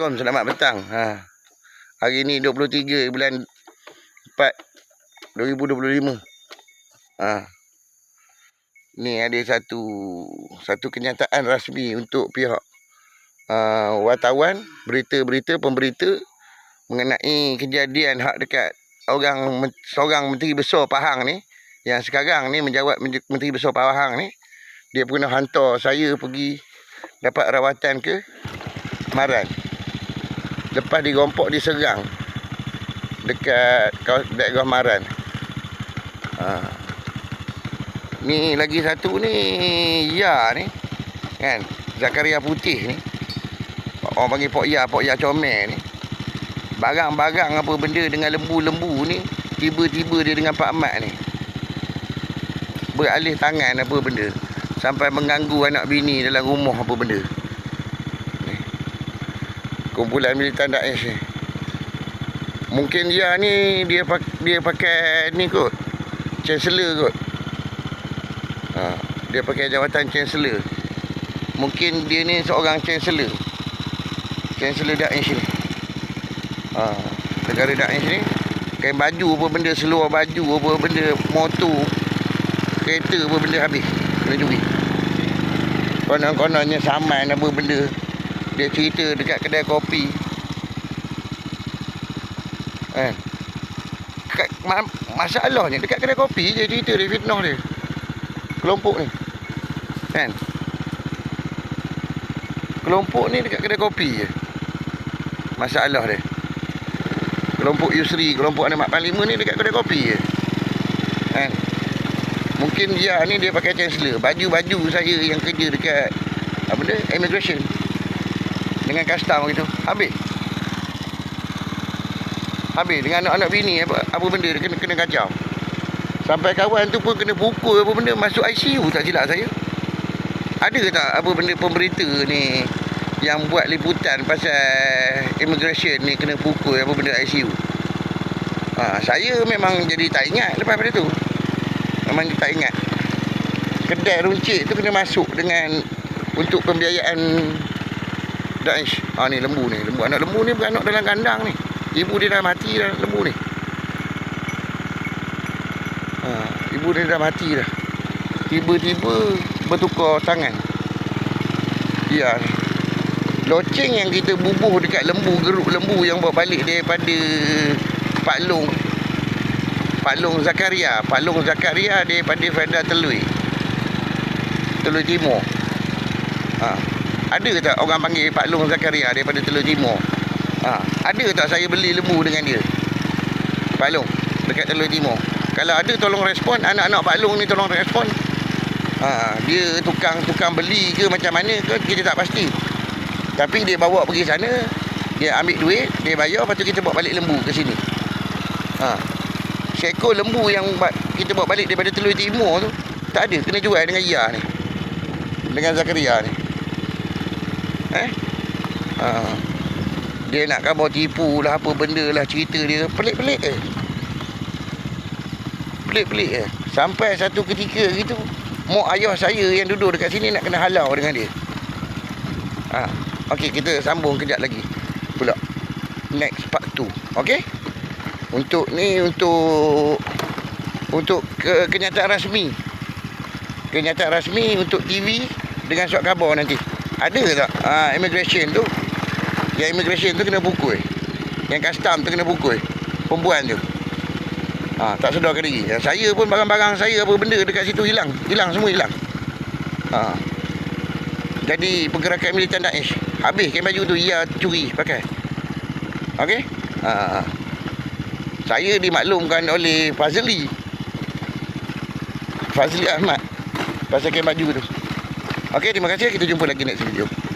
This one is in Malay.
Assalamualaikum, selamat petang. Ha. Hari ni 23 bulan 4 2025. Ha. Ni ada satu satu kenyataan rasmi untuk pihak uh, wartawan, berita-berita, pemberita mengenai kejadian hak dekat orang seorang menteri besar Pahang ni yang sekarang ni menjawab menteri besar Pahang ni dia pernah hantar saya pergi dapat rawatan ke Maran. Lepas dirompok diserang dekat daerah Maran. Ha. Ni lagi satu ni Ya ni. Kan? Zakaria Putih ni. Orang panggil Pok Ya, Pok Ya Comel ni. Barang-barang apa benda dengan lembu-lembu ni tiba-tiba dia dengan Pak Mat ni. Beralih tangan apa benda sampai mengganggu anak bini dalam rumah apa benda kumpulan militan Daesh ni. Mungkin dia ni dia dia pakai ni kot. Chancellor kot. Ha, dia pakai jawatan chancellor. Mungkin dia ni seorang chancellor. Chancellor Daesh ni. Ha, negara Daesh ni kain baju apa benda seluar baju apa benda motor kereta apa benda habis kena curi konon-kononnya saman apa benda dia cerita dekat kedai kopi. Kan? Eh. masalahnya dekat kedai kopi dia cerita dia fitnah dia. Kelompok ni. Kan? Kelompok ni dekat kedai kopi je. Masalah dia. Kelompok Yusri kelompok anak mak ni dekat kedai kopi je. Kan? Mungkin dia ni dia pakai chancellor. Baju-baju saya yang kerja dekat apa dia? Immigration dengan custom gitu. Habis. Habis dengan anak-anak bini apa, apa benda kena kena kacau. Sampai kawan tu pun kena pukul apa benda masuk ICU tak silap saya. Ada tak apa benda pemberita ni yang buat liputan pasal immigration ni kena pukul apa benda ICU. Ha, saya memang jadi tak ingat lepas pada tu. Memang tak ingat. Kedai runcit tu kena masuk dengan untuk pembiayaan Daesh. Ha ni lembu ni. Lembu anak lembu ni beranak dalam kandang ni. Ibu dia dah mati dah lembu ni. Ha, ibu dia dah mati dah. Tiba-tiba bertukar tangan. Ya. Loceng yang kita bubuh dekat lembu, geruk lembu yang bawa balik daripada Pak Long. Pak Long Zakaria. Pak Long Zakaria daripada Fenda Telui. Telui Timur. Ha. Ada tak orang panggil Pak Long Zakaria daripada Telur Timur? Ha, ada tak saya beli lembu dengan dia? Pak Long dekat Telur Timur. Kalau ada tolong respon anak-anak Pak Long ni tolong respon. Ha, dia tukang-tukang beli ke macam mana ke kita tak pasti. Tapi dia bawa pergi sana, dia ambil duit, dia bayar lepas tu kita bawa balik lembu ke sini. Ha. Seekor lembu yang kita bawa balik daripada Telur Timur tu tak ada kena jual dengan Ia ni. Dengan Zakaria ni. Eh? Ha. Dia nak khabar tipu lah apa benda lah cerita dia. Pelik-pelik eh. Pelik-pelik eh. Sampai satu ketika gitu. Mak ayah saya yang duduk dekat sini nak kena halau dengan dia. Ha. Okey, kita sambung kejap lagi. Pula. Next part 2. Okey? Untuk ni untuk untuk ke, kenyataan rasmi. Kenyataan rasmi untuk TV dengan surat khabar nanti. Ada tak? Uh, immigration tu. Yang immigration tu kena pukul. Yang custom tu kena pukul. Perempuan tu. Ha, Tak sedarkan diri. Yang Saya pun barang-barang saya Apa benda dekat situ hilang. Hilang semua hilang. Ha. Jadi pergerakan militan Daesh Habis kain baju tu Ia curi pakai. Okey? Ha. Saya dimaklumkan oleh Fazli. Fazli Ahmad. Pasal kain baju tu Okey, terima kasih. Kita jumpa lagi next video.